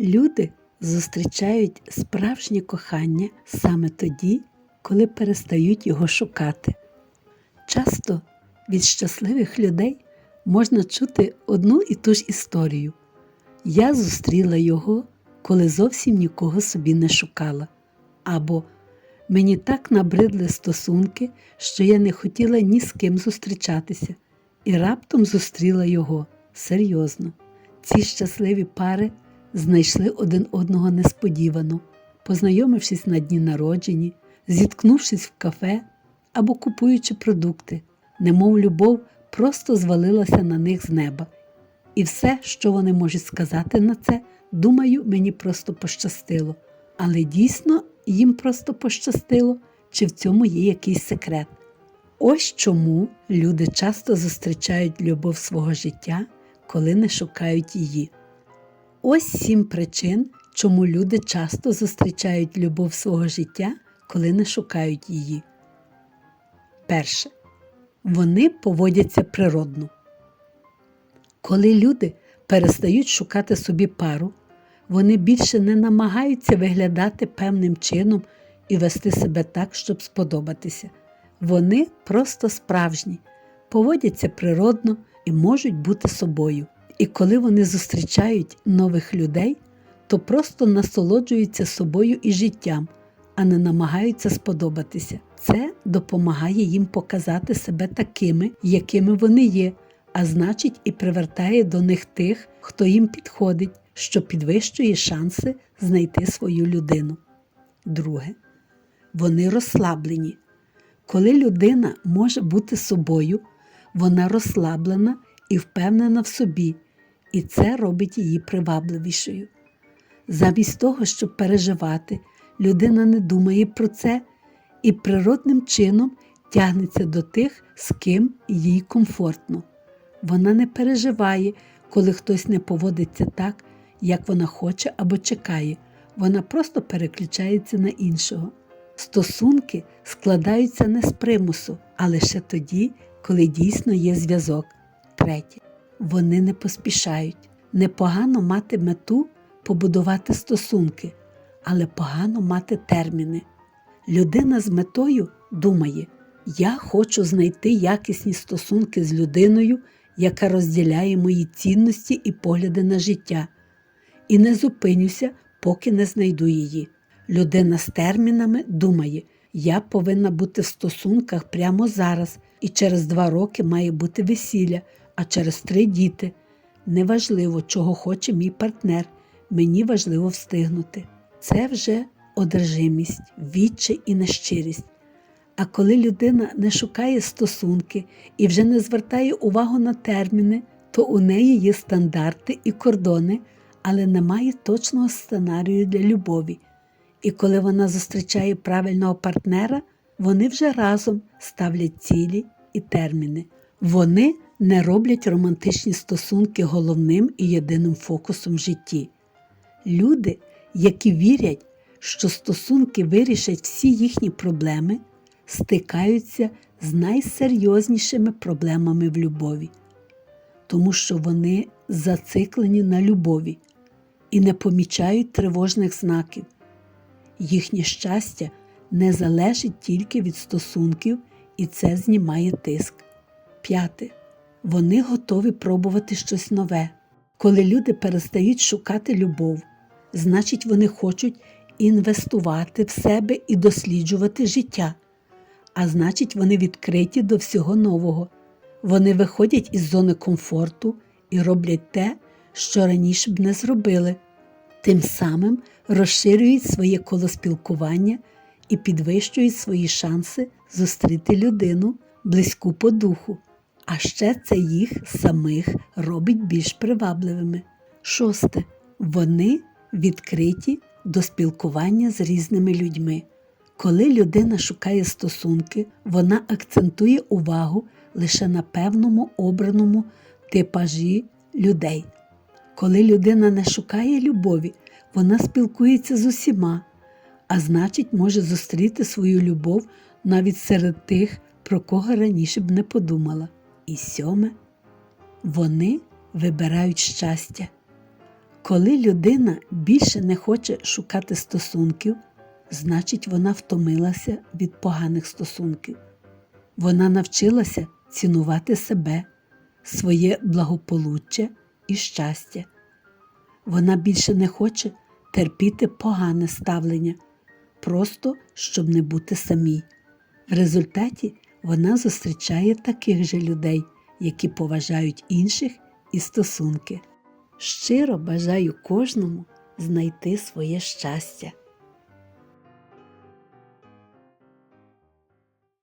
Люди зустрічають справжнє кохання саме тоді, коли перестають його шукати. Часто від щасливих людей можна чути одну і ту ж історію. Я зустріла його, коли зовсім нікого собі не шукала. Або мені так набридли стосунки, що я не хотіла ні з ким зустрічатися, і раптом зустріла його серйозно. Ці щасливі пари знайшли один одного несподівано, познайомившись на дні народжені, зіткнувшись в кафе або купуючи продукти, немов любов просто звалилася на них з неба. І все, що вони можуть сказати на це, думаю, мені просто пощастило. Але дійсно їм просто пощастило, чи в цьому є якийсь секрет. Ось чому люди часто зустрічають любов свого життя, коли не шукають її. Ось сім причин, чому люди часто зустрічають любов свого життя, коли не шукають її. Перше. Вони поводяться природно. Коли люди перестають шукати собі пару, вони більше не намагаються виглядати певним чином і вести себе так, щоб сподобатися. Вони просто справжні, поводяться природно і можуть бути собою. І коли вони зустрічають нових людей, то просто насолоджуються собою і життям, а не намагаються сподобатися. Це допомагає їм показати себе такими, якими вони є, а значить, і привертає до них тих, хто їм підходить, що підвищує шанси знайти свою людину. Друге, вони розслаблені. Коли людина може бути собою, вона розслаблена і впевнена в собі, і це робить її привабливішою. Замість того, щоб переживати, людина не думає про це і природним чином тягнеться до тих, з ким їй комфортно. Вона не переживає, коли хтось не поводиться так, як вона хоче або чекає, вона просто переключається на іншого. Стосунки складаються не з примусу, а лише тоді, коли дійсно є зв'язок. Третє. Вони не поспішають. Непогано мати мету побудувати стосунки, але погано мати терміни. Людина з метою думає: я хочу знайти якісні стосунки з людиною, яка розділяє мої цінності і погляди на життя, і не зупинюся, поки не знайду її. Людина з термінами думає, я повинна бути в стосунках прямо зараз, і через два роки має бути весілля, а через три діти. Неважливо, чого хоче мій партнер, мені важливо встигнути. Це вже одержимість, відчай і нещирість. А коли людина не шукає стосунки і вже не звертає увагу на терміни, то у неї є стандарти і кордони, але немає точного сценарію для любові. І коли вона зустрічає правильного партнера, вони вже разом ставлять цілі і терміни. Вони не роблять романтичні стосунки головним і єдиним фокусом в житті. Люди, які вірять, що стосунки вирішать всі їхні проблеми, стикаються з найсерйознішими проблемами в любові, тому що вони зациклені на любові і не помічають тривожних знаків. Їхнє щастя не залежить тільки від стосунків, і це знімає тиск. П'яте. Вони готові пробувати щось нове. Коли люди перестають шукати любов, значить вони хочуть інвестувати в себе і досліджувати життя, а значить, вони відкриті до всього нового. Вони виходять із зони комфорту і роблять те, що раніше б не зробили, тим самим розширюють своє коло спілкування і підвищують свої шанси зустріти людину близьку по духу. А ще це їх самих робить більш привабливими. Шосте. Вони відкриті до спілкування з різними людьми. Коли людина шукає стосунки, вона акцентує увагу лише на певному обраному типажі людей. Коли людина не шукає любові, вона спілкується з усіма, а значить, може зустріти свою любов навіть серед тих, про кого раніше б не подумала. І сьоме, вони вибирають щастя. Коли людина більше не хоче шукати стосунків, значить вона втомилася від поганих стосунків. Вона навчилася цінувати себе, своє благополуччя і щастя. Вона більше не хоче терпіти погане ставлення, просто щоб не бути самій. В результаті вона зустрічає таких же людей, які поважають інших і стосунки. Щиро бажаю кожному знайти своє щастя.